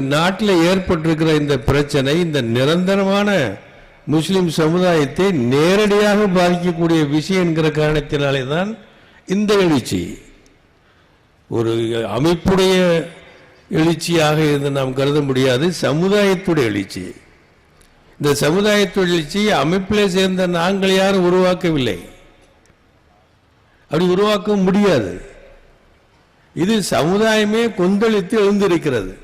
நாட்டில் ஏற்பட்டிருக்கிற இந்த பிரச்சனை இந்த நிரந்தரமான முஸ்லிம் சமுதாயத்தை நேரடியாக பாதிக்கக்கூடிய விஷயம் என்கிற காரணத்தினாலே தான் இந்த எழுச்சி. ஒரு அமைப்புடைய எழுச்சியாக இருந்து நாம் கருத முடியாது சமுதாயத்துடைய எழுச்சி. இந்த சமுதாயத்துடைய எழுச்சி அமைப்பில் சேர்ந்த நாங்கள் யாரும் உருவாக்கவில்லை. அப்படி உருவாக்க முடியாது. இது சமுதாயமே கொந்தளித்து எழுந்திருக்கிறது.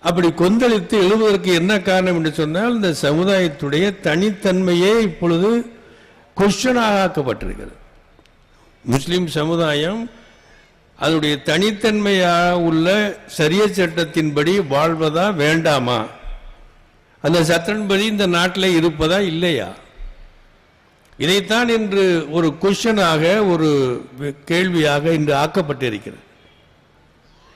அப்படி கொந்தளித்து எழுவதற்கு என்ன காரணம் என்று சொன்னால் இந்த சமுதாயத்துடைய தனித்தன்மையே இப்பொழுது கொஸ்டனாக ஆக்கப்பட்டிருக்கிறது. முஸ்லீம் சமுதாயம் அதனுடைய தனித்தன்மையாக உள்ள சரிய சட்டத்தின்படி வாழ்வதா வேண்டாமா? அந்த சட்டன்படி இந்த நாட்டில் இருப்பதா இல்லையா? இதைத்தான் இன்று ஒரு கொஸ்டனாக ஒரு கேள்வியாக இன்று ஆக்கப்பட்டிருக்கிறது.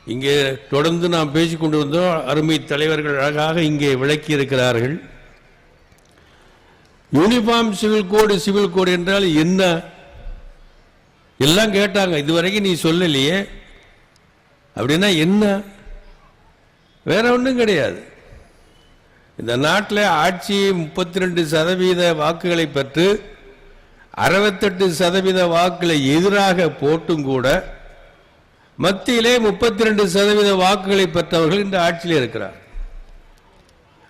இங்கே தொடர்ந்து நாம் பேசிக்கொண்டு வந்தோம் அருமை தலைவர்கள் அழகாக இங்கே விளக்கி இருக்கிறார்கள் uniform civil code civil code என்றால் என்ன? எல்லாம் கேட்டாங்க. இதுவரைக்கும் நீ சொல்லலையே. அப்படின்னா என்ன? வேற ஒன்றும் கிடையாது. இந்த நாட்டில் ஆட்சி முப்பத்தி ரெண்டு சதவீத வாக்குகளை பெற்று அறுபத்தெட்டு சதவீத வாக்குகளை எதிராக போட்டும் கூட மத்தியிலே முப்பத்தி ரெண்டு சதவீத வாக்குகளை பெற்றவர்கள் இந்த ஆட்சியில் இருக்கிறார்.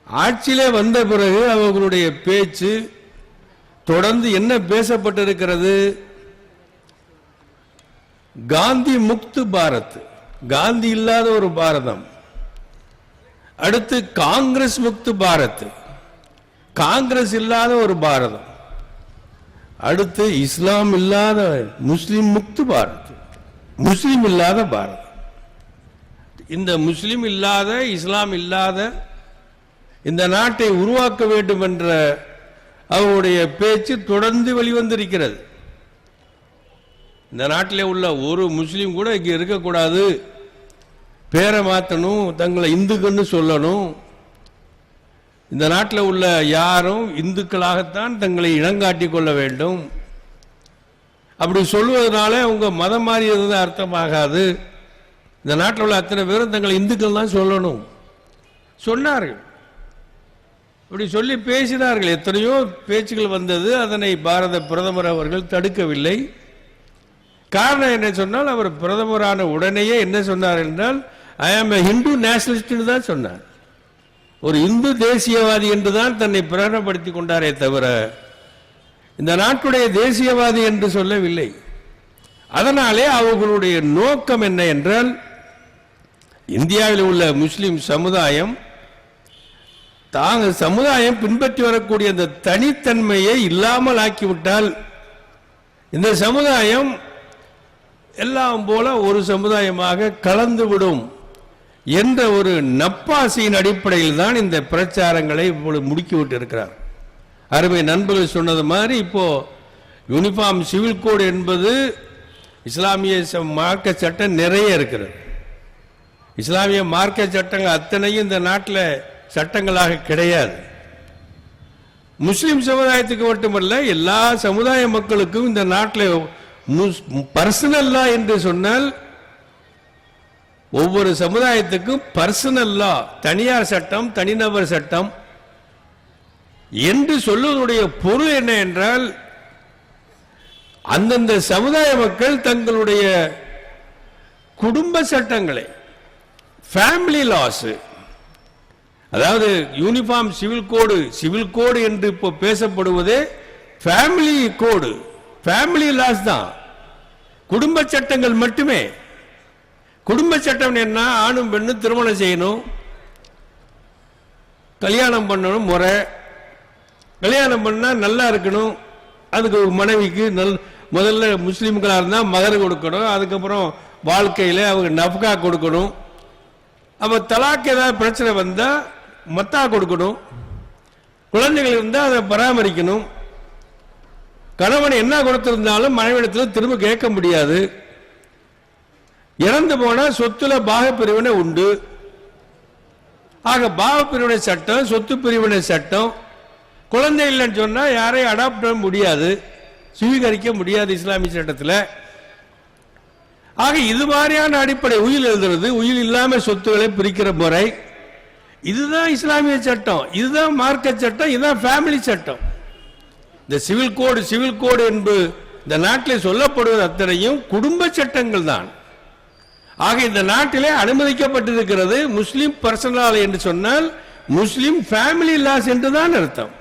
ஆட்சியிலே வந்த பிறகு அவர்களுடைய பேச்சு தொடர்ந்து என்ன பேசப்பட்டிருக்கிறது? காந்தி முக்து பாரத் காந்தி இல்லாத ஒரு பாரதம். அடுத்து காங்கிரஸ் முக்து பாரத் காங்கிரஸ் இல்லாத ஒரு பாரதம். அடுத்து இஸ்லாம் இல்லாத முஸ்லிம் முக்து பாரத். முஸ்லீம் இல்லாத பாரதம். இந்த முஸ்லீம் இல்லாத இஸ்லாம் இல்லாத இந்த நாட்டை உருவாக்க வேண்டும் என்ற அவருடைய பேச்சு தொடர்ந்து வெளிவந்திருக்கிறது. இந்த நாட்டில் உள்ள ஒரு முஸ்லீம் கூட இங்கே இருக்கக்கூடாது. பேரை மாற்றணும் தங்களை இந்துக்கள்னு சொல்லணும். இந்த நாட்டில் உள்ள யாரும் இந்துக்களாகத்தான் தங்களை இனங்காட்டி கொள்ள வேண்டும். அப்படி சொல்லுவதனால உங்க மதம் மாறியது தான் அர்த்தமாகாது. இந்த நாட்டில் உள்ள அத்தனை பேரும் தங்களை இந்துக்கள் தான் சொல்லணும். சொன்னார்கள். இப்படி சொல்லி பேசினார்கள். எத்தனையோ பேச்சுகள் வந்தது. அதனை பாரத பிரதமர் அவர்கள் தடுக்கவில்லை. காரணம் என்ன சொன்னால் அவர் பிரதமரான உடனேயே என்ன சொன்னார் என்றால் ஐ ஆம் ஹிந்து நேஷனலிஸ்ட்னு தான் சொன்னார். ஒரு இந்து தேசியவாதி என்று தான் தன்னை பிரகடனப்படுத்தி கொண்டாரே தவிர இந்த நாட்டுடைய தேசியவாதி என்று சொல்லவில்லை. அதனாலே அவர்களுடைய நோக்கம் என்ன என்றால் இந்தியாவில் உள்ள முஸ்லிம் சமுதாயம் தாங்க சமுதாயம் பின்பற்றி வரக்கூடிய அந்த தனித்தன்மையை இல்லாமல் ஆக்கிவிட்டால் இந்த சமுதாயம் எல்லாம் போல ஒரு சமுதாயமாக கலந்துவிடும் என்ற ஒரு நப்பாசியின் அடிப்படையில் தான் இந்த பிரச்சாரங்களை இப்பொழுது முடுக்கிவிட்டு இருக்கிறார் அருமை நண்பர்கள் சொன்னது மாதிரி இப்போ யூனிஃபார்ம் சிவில் கோடு என்பது இஸ்லாமிய ச- மார்க்க சட்டம் நிறைய இருக்கிறது. இஸ்லாமிய மார்க்க சட்டங்கள் அத்தனையும் இந்த நாட்டில் சட்டங்களாக கிடையாது. முஸ்லிம் சமுதாயத்துக்கு மட்டுமல்ல எல்லா சமுதாய மக்களுக்கும் இந்த நாட்டில் பர்சனல் லா என்று சொன்னால் ஒவ்வொரு சமுதாயத்துக்கும் பர்சனல் லா தனியார் சட்டம் தனிநபர் சட்டம் என்று சொல்லுவதனுடைய பொருள் என்ன என்றால் அந்தந்த சமுதாய மக்கள் தங்களுடைய குடும்ப சட்டங்களை ஃபேமிலி லாஸ் அதாவது uniform civil code civil code என்று இப்போ பேசப்படுவது ஃபேமிலி கோடு ஃபேமிலி லாஸ் தான். குடும்ப சட்டங்கள் மட்டுமே. குடும்ப சட்டம் என்ன? ஆணும் பெண்ணும் திருமணம் செய்யணும். கல்யாணம் பண்ணணும் முறை. கல்யாணம் பண்ணா நல்லா இருக்கணும். அதுக்கு ஒரு மனைவிக்கு நல் முதல்ல முஸ்லீம்களா இருந்தா மகர் கொடுக்கணும். அதுக்கப்புறம் வாழ்க்கையில அவங்க நஃப்கா கொடுக்கணும். அப்ப தலாக் ஏதாவது பிரச்சனை வந்தா மத்தா கொடுக்கணும். குழந்தைகள் இருந்தா அதை பராமரிக்கணும். கணவன் என்ன கொடுத்திருந்தாலும் மனைவிடத்தில் திரும்ப கேட்க முடியாது. இறந்து போன சொத்துல பாக பிரிவினை உண்டு. ஆக பாக பிரிவினை சட்டம் சொத்து பிரிவினை சட்டம் குழந்தை இல்லைன்னு சொன்னால் யாரையும் அடாப்ட் பண்ண முடியாது சுவீகரிக்க முடியாது இஸ்லாமிய சட்டத்தில். ஆக இது மாதிரியான அடிப்படை உயில் எழுதுறது உயில் இல்லாமல் சொத்துக்களை பிரிக்கிற முறை. இதுதான் இஸ்லாமிய சட்டம் இதுதான் மார்க்க சட்டம் இதுதான் ஃபேமிலி சட்டம். இந்த சிவில் கோடு சிவில் கோடு என்பது இந்த நாட்டில் சொல்லப்படுவது அத்தனையும் குடும்ப சட்டங்கள் தான். ஆக இந்த நாட்டிலே அனுமதிக்கப்பட்டிருக்கிறது முஸ்லீம் பர்சனல் என்று சொன்னால் முஸ்லீம் ஃபேமிலி லாஸ் என்று தான் அர்த்தம்.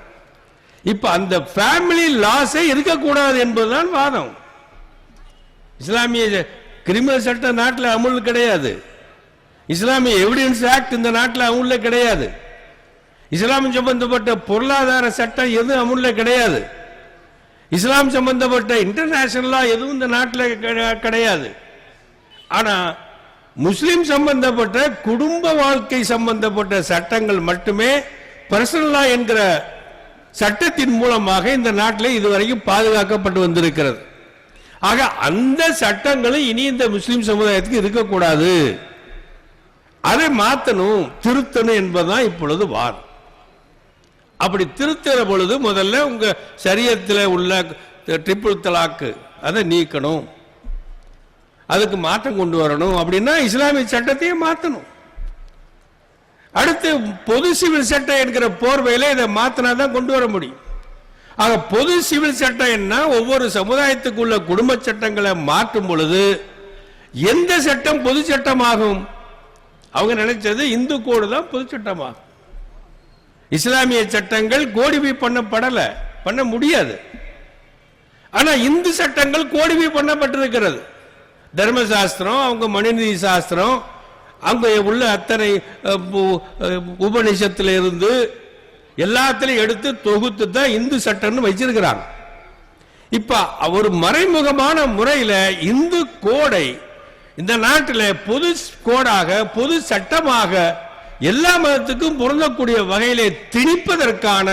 இப்ப அந்த ஃபேமிலி லாஸே இருக்கக்கூடாது என்பதுதான் வாதம். இஸ்லாமிய கிரிமினல் சட்டம் நாட்டில் அமுல் கிடையாது. இஸ்லாமிய எவிடன்ஸ் ஆக்ட் இந்த நாட்டில் அமுல்ல கிடையாது. இஸ்லாம் சம்பந்தப்பட்ட பொருளாதார சட்டம் எதுவும் அமுல்ல கிடையாது. இஸ்லாம் சம்பந்தப்பட்ட இன்டர்நேஷனலா எதுவும் இந்த நாட்டில் கிடையாது. ஆனா முஸ்லிம் சம்பந்தப்பட்ட குடும்ப வாழ்க்கை சம்பந்தப்பட்ட சட்டங்கள் மட்டுமே பர்சனலா என்கிற சட்டத்தின் மூலமாக இந்த நாட்டில் இதுவரைக்கும் பாதுகாக்கப்பட்டு வந்திருக்கிறது. ஆக அந்த சட்டங்களும் இனி இந்த முஸ்லீம் சமுதாயத்துக்கு இருக்கக்கூடாது. அதை மாத்தணும் திருத்தணும் என்பதுதான் இப்பொழுது வாரம் அப்படி திருத்துற பொழுது முதல்ல உங்க சரியத்தில் உள்ள ட்ரிபிள் தலாக்கு அதை நீக்கணும். அதுக்கு மாற்றம் கொண்டு வரணும். அப்படின்னா இஸ்லாமிய சட்டத்தையே மாற்றணும் அடுத்து பொது சிவில் சட்டம் என்கிற போர்வையில இதை மாத்தினா தான் கொண்டு வர முடியும். ஆக பொது சிவில் சட்டம் என்ன? ஒவ்வொரு சமுதாயத்துக்குள்ள குடும்ப சட்டங்களை மாற்றும் பொழுது எந்த சட்டம் பொது சட்டமாகும்? அவங்க நினைச்சது இந்து கோடு தான் பொது சட்டமாகும். இஸ்லாமிய சட்டங்கள் கோடிவி பண்ணப்படல. பண்ண முடியாது. ஆனா இந்து சட்டங்கள் கோடிவி பண்ணப்பட்டிருக்கிறது. தர்மசாஸ்திரம் அவங்க மனுநீதி சாஸ்திரம் அங்கே உள்ள அத்தனை உபநிஷத்தில் இருந்து எல்லாத்திலையும் எடுத்து தொகுத்து தான் இந்து சட்டம்னு வச்சிருக்கிறாங்க. இப்ப ஒரு மறைமுகமான முறையில் இந்து கோடை இந்த நாட்டில் பொது கோடாக பொது சட்டமாக எல்லா மதத்துக்கும் பொருந்தக்கூடிய வகையிலே திணிப்பதற்கான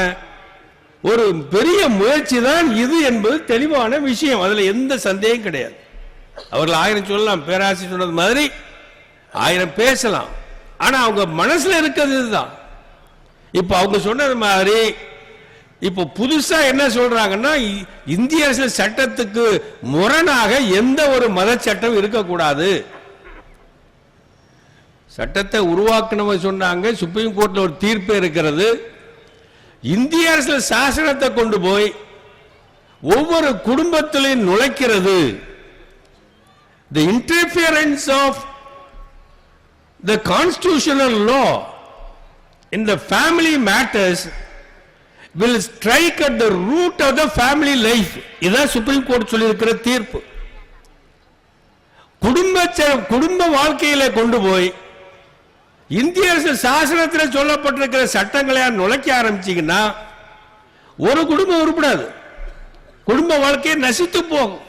ஒரு பெரிய முயற்சி தான் இது என்பது தெளிவான விஷயம். அதில் எந்த சந்தேகம் கிடையாது. அவர்கள் ஆயிரம் சொல்லலாம் பேராசி சொன்னது மாதிரி ஆயிரம் பேசலாம். ஆனா அவங்க மனசுல இருக்கிறது இதுதான். இப்ப அவங்க சொன்னது மாதிரி இப்போ புதுசா என்ன சொல்றாங்கன்னா இந்திய அரசியல் சட்டத்துக்கு முரணாக எந்த ஒரு மத சட்டம் இருக்கக்கூடாது. சட்டத்தை உருவாக்கணும் சொன்னாங்க சுப்ரீம் கோர்ட்ல ஒரு தீர்ப்பு இருக்கிறது. இந்திய அரசியல் சாசனத்தை கொண்டு போய் ஒவ்வொரு குடும்பத்திலையும் நுழைக்கிறது. The interference of the constitutional law in the family matters will strike at the root of the family life. இதான் சுப்ரீம் கோர்ட் சொல்லியிருக்கிற தீர்ப்பு. குடும்ப குடும்ப வாழ்க்கையில கொண்டு போய் இந்திய அரசு சாசனத்தில் சொல்லப்பட்டிருக்கிற சட்டங்களை நுழைக்க ஆரம்பிச்சீங்கன்னா ஒரு குடும்பம் உருப்படாது. குடும்ப வாழ்க்கையை நசித்து போகும்.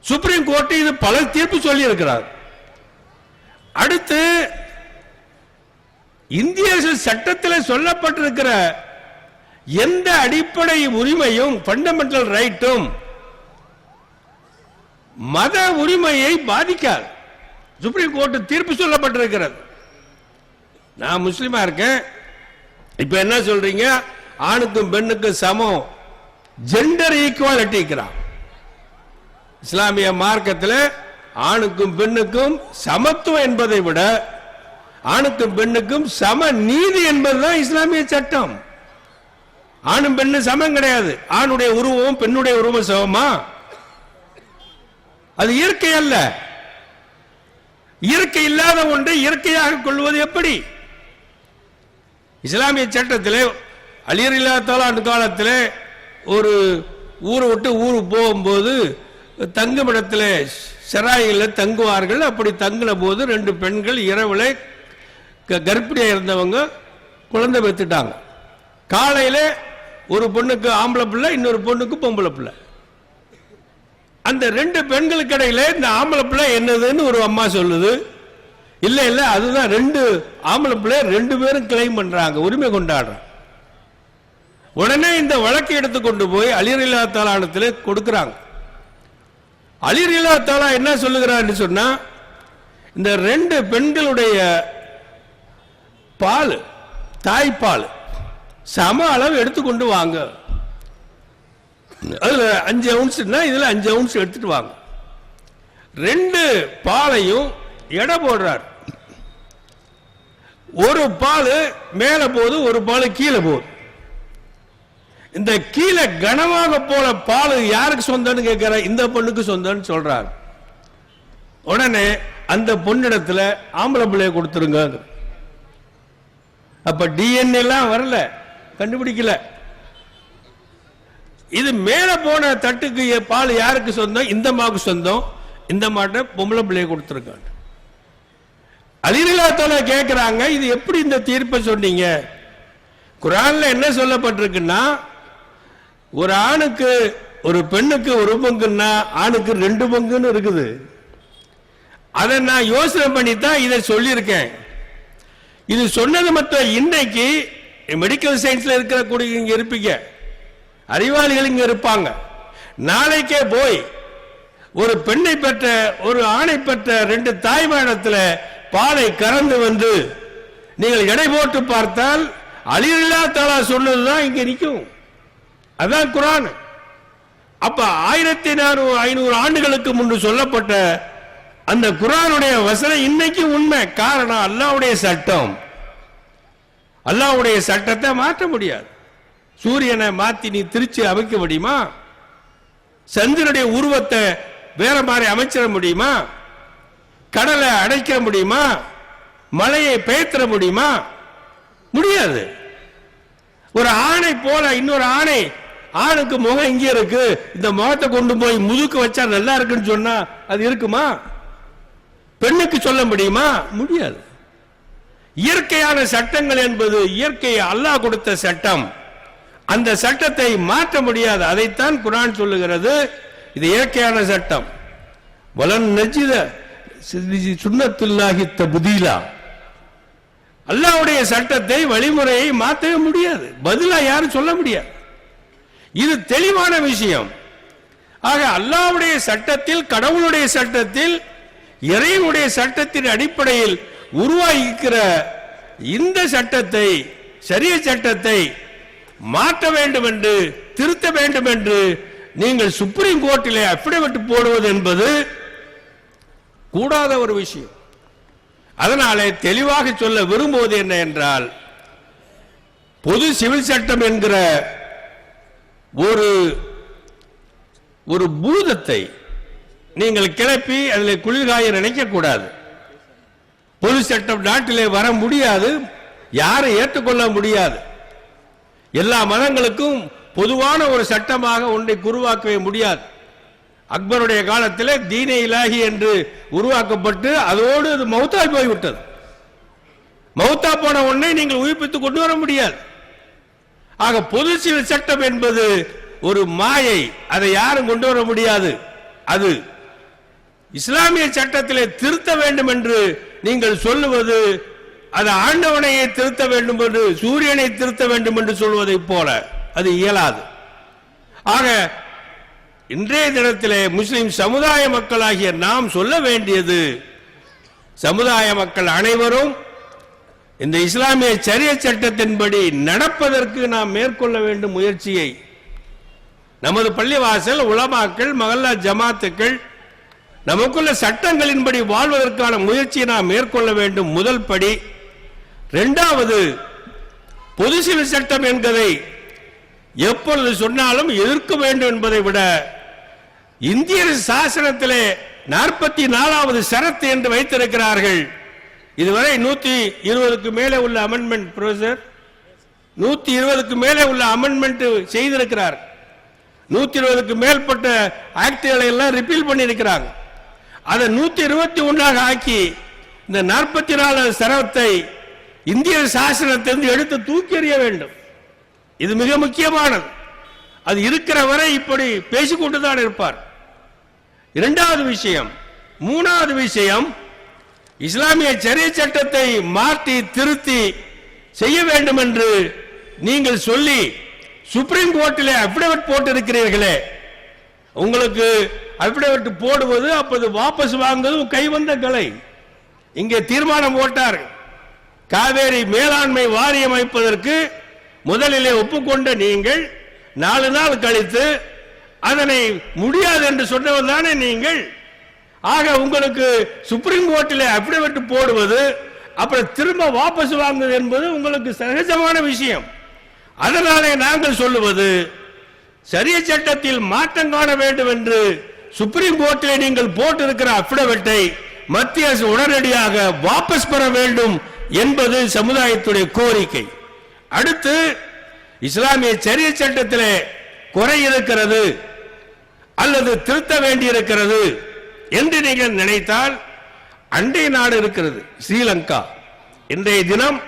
சுப்ரீம் கோர்ட்டு இது பல தீர்ப்பு சொல்லி இருக்கிறார் அடுத்து இந்திய அரசு சட்டத்தில் சொல்லப்பட்டிருக்கிற எந்த அடிப்படை உரிமையும் ஃபண்டமெண்டல் ரைட்டும் மத உரிமையை பாதிக்காது. சுப்ரீம் கோர்ட் தீர்ப்பு சொல்லப்பட்டிருக்கிறது. நான் முஸ்லீமா இருக்கேன். இப்ப என்ன சொல்றீங்க? ஆணுக்கும் பெண்ணுக்கும் சமம். ஜெண்டர் ஈக்குவாலிட்டிக்கிறான் இஸ்லாமிய மார்க்கத்தில் ஆணுக்கும் பெண்ணுக்கும் சமத்துவம் என்பதை விட ஆணுக்கும் பெண்ணுக்கும் சம நீதி என்பதுதான் இஸ்லாமிய சட்டம். ஆணும் பெண்ணும் சமம் கிடையாது. ஆணுடைய உருவம் பெண்ணுடைய உருவம் சமமா? அது இயற்கை அல்ல. இயற்கை இல்லாத ஒன்றை இயற்கையாக கொள்வது எப்படி? இஸ்லாமிய சட்டத்திலே அலியர் இல்லாத காலத்தில் ஒரு ஊரை விட்டு ஊருக்கு போகும்போது தங்குமிடத்தில் செராயில் தங்குவார்கள். அப்படி தங்கின போது ரெண்டு பெண்கள் இரவில் க- இருந்தவங்க குழந்தை பெற்றுட்டாங்க. காலையில் ஒரு பொண்ணுக்கு ஆம்பளை பிள்ளை இன்னொரு பொண்ணுக்கு பொம்பளை பிள்ளை. அந்த ரெண்டு பெண்களுக்கு இடையில இந்த ஆம்பளை பிள்ளை என்னதுன்னு ஒரு அம்மா சொல்லுது. இல்லை இல்லை அதுதான் ரெண்டு ஆம்பளை பிள்ளை ரெண்டு பேரும் கிளைம் பண்ணுறாங்க உரிமை கொண்டாடுறாங்க. உடனே இந்த வழக்கை எடுத்து கொண்டு போய் அலிரில்லா தாலானத்தில் கொடுக்குறாங்க. அலிரில்லா தாலா என்ன சொல்லுகிறான்னு சொன்னா இந்த ரெண்டு பெண்களுடைய பால் தாய்ப்பால் சம அளவு எடுத்துக்கொண்டு வாங்க. அதுல அஞ்சு அவுன்ஸ்னா இதுல அஞ்சு அவுன்ஸ் எடுத்துட்டு வாங்க. ரெண்டு பாலையும் எடை போடுறார். ஒரு பால் மேல போகுது ஒரு பால் கீழே போகுது. இந்த கீழே கனமாக போல பால் யாருக்கு சொந்தம்னு கேட்கிற? இந்த பொண்ணுக்கு சொந்தம்னு சொல்றார். உடனே அந்த பொண்ணிடத்துல ஆம்பளை பிள்ளைய கொடுத்துருங்க அப்ப டிஎன்ஏ எல்லாம் வரல கண்டுபிடிக்கல. இது மேல போன தட்டுக்கு பால் யாருக்கு சொந்தம்? இந்த மாவுக்கு சொந்தம். இந்த மாட்டை பொம்பளை பிள்ளைய கொடுத்துருக்காங்க அலிரிலாத்தோல கேட்கிறாங்க இது எப்படி இந்த தீர்ப்பை சொன்னீங்க? குரான்ல என்ன சொல்லப்பட்டிருக்குன்னா ஒரு ஆணுக்கு ஒரு பெண்ணுக்கு ஒரு பங்குன்னா ஆணுக்கு ரெண்டு பங்குன்னு இருக்குது. அதை நான் யோசனை பண்ணி தான் இதை சொல்லியிருக்கேன். இது சொன்னது மட்டும் இன்னைக்கு மெடிக்கல் சயின்ஸ்ல இருக்கிற கூடிய இங்க இருப்பீங்க. அறிவாளிகள் இங்க இருப்பாங்க. நாளைக்கே போய் ஒரு பெண்ணை பெற்ற ஒரு ஆணை பெற்ற ரெண்டு தாய்மானத்தில் பாலை கறந்து வந்து நீங்கள் எடை போட்டு பார்த்தால் அலிரல்லா தாலா சொன்னதுதான் இங்க நிற்கும். அதான் குரான். அப்ப ஆயிரத்தி நானூறு ஐநூறு ஆண்டுகளுக்கு முன்பு சொல்லப்பட்ட அந்த குரானுடைய வசனம் இன்னைக்கு உண்மை. காரணம் அல்லாவுடைய சட்டம். அல்லாவுடைய சட்டத்தை மாற்ற முடியாது. சூரியனை மாத்தி நீ திருச்சி அமைக்க முடியுமா? சந்திரனுடைய உருவத்தை வேற மாதிரி அமைச்சிட முடியுமா? கடலை அடைக்க முடியுமா? மலையை பெயர்த்திட முடியுமா? முடியாது. ஒரு ஆணை போல இன்னொரு ஆணை ஆணுக்கு முகம் இங்கே இருக்கு. இந்த முகத்தை கொண்டு போய் முதுக்கு வச்சா நல்லா இருக்குன்னு சொன்னா அது இருக்குமா? பெண்ணுக்கு சொல்ல முடியுமா? முடியாது. இயற்கையான சட்டங்கள் என்பது இயற்கையை அல்லாஹ் கொடுத்த சட்டம். அந்த சட்டத்தை மாற்ற முடியாது. அதைத்தான் குரான் சொல்லுகிறது. இது இயற்கையான சட்டம். வலன் நஜித சுண்ணத்துல்லாஹி புதிலா அல்லாஹ்வுடைய சட்டத்தை வழிமுறையை மாற்றவே முடியாது. பதிலா யாரும் சொல்ல முடியாது. இது தெளிவான விஷயம். ஆக அல்லாவுடைய சட்டத்தில் கடவுளுடைய சட்டத்தில் இறைவனுடைய சட்டத்தின் அடிப்படையில் உருவாகிக்கிற இந்த சட்டத்தை சரிய சட்டத்தை மாற்ற வேண்டும் என்று திருத்த வேண்டும் என்று நீங்கள் சுப்ரீம் கோர்ட்டிலே அபிடவிட் போடுவது என்பது கூடாத ஒரு விஷயம். அதனாலே தெளிவாக சொல்ல விரும்புவது என்ன என்றால் பொது சிவில் சட்டம் என்கிற ஒரு ஒரு பூதத்தை நீங்கள் கிளப்பி அதில் குளிர்காய நினைக்கக்கூடாது. பொது சட்டம் நாட்டிலே வர முடியாது யாரை ஏற்றுக்கொள்ள முடியாது. எல்லா மதங்களுக்கும் பொதுவான ஒரு சட்டமாக ஒன்றை உருவாக்கவே முடியாது. அக்பருடைய காலத்தில் தீனே இலாஹி என்று உருவாக்கப்பட்டு அதோடு அது மௌத்தாய் போய்விட்டது. மௌத்தா போன ஒன்றை நீங்கள் உயிர்ப்பித்து கொண்டு வர முடியாது. ஆக பொது சிவில் சட்டம் என்பது ஒரு மாயை. அதை யாரும் கொண்டு வர முடியாது. அது இஸ்லாமிய சட்டத்திலே திருத்த வேண்டும் என்று நீங்கள் சொல்லுவது அது ஆண்டவனையை திருத்த வேண்டும் என்று சூரியனை திருத்த வேண்டும் என்று சொல்வதை போல அது இயலாது. ஆக இன்றைய தினத்திலே முஸ்லிம் சமுதாய மக்களாகிய நாம் சொல்ல வேண்டியது சமுதாய மக்கள் அனைவரும் இந்த இஸ்லாமிய சரிய சட்டத்தின்படி நடப்பதற்கு நாம் மேற்கொள்ள வேண்டும் முயற்சியை. நமது பள்ளிவாசல் உலமாக்கள் மகல்லா ஜமாத்துக்கள் நமக்குள்ள சட்டங்களின்படி வாழ்வதற்கான முயற்சியை நாம் மேற்கொள்ள வேண்டும். முதல் படி இரண்டாவது பொது சிவில் சட்டம் என்பதை எப்பொழுது சொன்னாலும் எதிர்க்க வேண்டும் என்பதை விட இந்திய சாசனத்திலே நாற்பத்தி நாலாவது சரத்து என்று வைத்திருக்கிறார்கள். இதுவரை நூத்தி இருபதுக்கு மேலே உள்ள அமெண்ட்மெண்ட் ப்ரொஃபசர் நூத்தி இருபதுக்கு மேலே உள்ள அமெண்ட்மெண்ட் செய்திருக்கிறார். நூத்தி இருபதுக்கு மேற்பட்ட ஆக்டுகளை எல்லாம் ரிப்பீல் பண்ணியிருக்கிறாங்க அதை நூத்தி இருபத்தி ஒன்றாக ஆக்கி இந்த நாற்பத்தி நாலு சிரமத்தை இந்திய சாசனத்திலிருந்து எடுத்து தூக்கி எறிய வேண்டும். இது மிக முக்கியமானது. அது இருக்கிற வரை இப்படி பேசிக்கொண்டு தான் இருப்பார். இரண்டாவது விஷயம் மூணாவது விஷயம் இஸ்லாமிய சரிய சட்டத்தை மாற்றி திருத்தி செய்ய வேண்டும் என்று நீங்கள் சொல்லி சுப்ரீம் கோர்ட்டில் அபிடவிட் போட்டிருக்கிறீர்களே. உங்களுக்கு அபிடவிட் போடுவது அப்போது வாபஸ் வாங்குவதும் கைவந்த கலை. இங்கே தீர்மானம் போட்டார். காவேரி மேலாண்மை வாரியம் அமைப்பதற்கு முதலிலே ஒப்புக்கொண்ட நீங்கள் நாலு நாள் கழித்து அதனை முடியாது என்று சொன்னவர் தானே நீங்கள்? ஆக உங்களுக்கு சுப்ரீம் கோர்ட்டில் அபிடவிட் போடுவது அப்புறம் திரும்ப வாபஸ் வாங்குவது என்பது உங்களுக்கு சகஜமான விஷயம். அதனாலே நாங்கள் சொல்லுவது சரிய சட்டத்தில் மாற்றம் காண வேண்டும் என்று சுப்ரீம் கோர்ட்டில் நீங்கள் போட்டிருக்கிற அபிடவிட்டை மத்திய அரசு உடனடியாக வாபஸ் பெற வேண்டும் என்பது சமுதாயத்துடைய கோரிக்கை. அடுத்து இஸ்லாமிய சரிய சட்டத்திலே குறை இருக்கிறது அல்லது திருத்த வேண்டியிருக்கிறது. என்று நீங்கள் நினைத்தால் அண்டை நாடு இருக்கிறது ஸ்ரீலங்கா. இன்றைய தினம்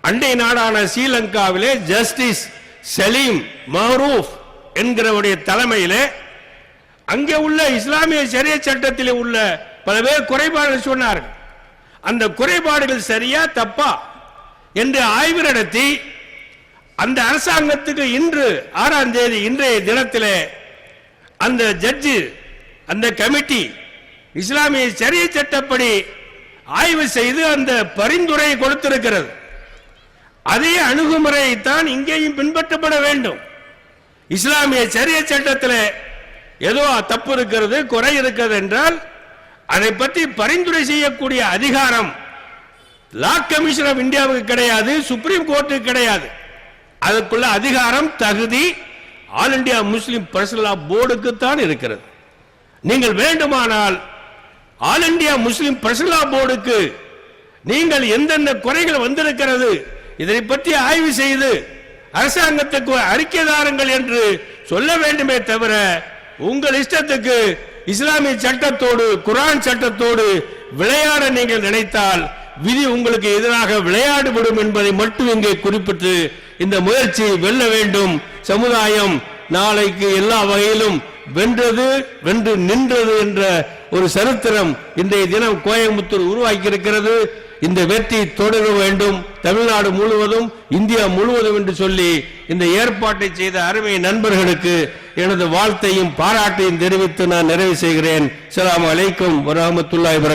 அண்டை நாடான ஸ்ரீலங்காவிலே ஜஸ்டிஸ் சலீம் மஹரூப் என்கிறவருடைய தலைமையிலே அங்கே உள்ள இஸ்லாமிய சரிய சட்டத்தில் உள்ள பல பேர் குறைபாடுகள் சொன்னார்கள். அந்த குறைபாடுகள் சரியா தப்பா என்று ஆய்வு நடத்தி அந்த அரசாங்கத்துக்கு இன்று ஆறாம் தேதி இன்றைய தினத்திலே அந்த ஜட்ஜு அந்த கமிட்டி இஸ்லாமிய சரிய சட்டப்படி ஆய்வு செய்து அந்த பரிந்துரை கொடுத்திருக்கிறது. அதே அணுகுமுறையைத்தான் தான் இங்கேயும் பின்பற்றப்பட வேண்டும். இஸ்லாமிய சரிய சட்டத்தில் ஏதோ தப்பு இருக்கிறது குறை இருக்கிறது என்றால் அதை பற்றி பரிந்துரை செய்யக்கூடிய அதிகாரம் லா கமிஷன் ஆஃப் இந்தியாவுக்கு கிடையாது சுப்ரீம் கோர்ட்டுக்கு கிடையாது. அதுக்குள்ள அதிகாரம் தகுதி All India Muslim Personal Law போர்டுக்கு தான் இருக்கிறது. நீங்கள் வேண்டுமானால் ஆல் இந்தியா முஸ்லிம் பர்சனல் போர்டுக்கு நீங்கள் எந்தெந்த குறைகள் வந்திருக்கிறது இதனை பற்றி ஆய்வு செய்து அரசாங்கத்துக்கு அறிக்கை தாருங்கள் என்று சொல்ல வேண்டுமே தவிர உங்கள் இஷ்டத்துக்கு இஸ்லாமிய சட்டத்தோடு குரான் சட்டத்தோடு விளையாட நீங்கள் நினைத்தால் விதி உங்களுக்கு எதிராக விளையாடுபடும் என்பதை மட்டும் இங்கே குறிப்பிட்டு இந்த முயற்சி வெல்ல வேண்டும். சமுதாயம் நாளைக்கு எல்லா வகையிலும் வென்றது வென்று நின்றது என்ற ஒரு சரித்திரம் இன்றைய தினம் கோயம்புத்தூர் உருவாக்கி இருக்கிறது இந்த வெற்றி தொடர வேண்டும். தமிழ்நாடு முழுவதும் இந்தியா முழுவதும் என்று சொல்லி இந்த ஏற்பாட்டை செய்த அருமை நண்பர்களுக்கு எனது வாழ்த்தையும் பாராட்டையும் தெரிவித்து நான் நிறைவு செய்கிறேன். சலாம் அலைக்கும் வரமத்துல்லாய் வரகாத்துஹு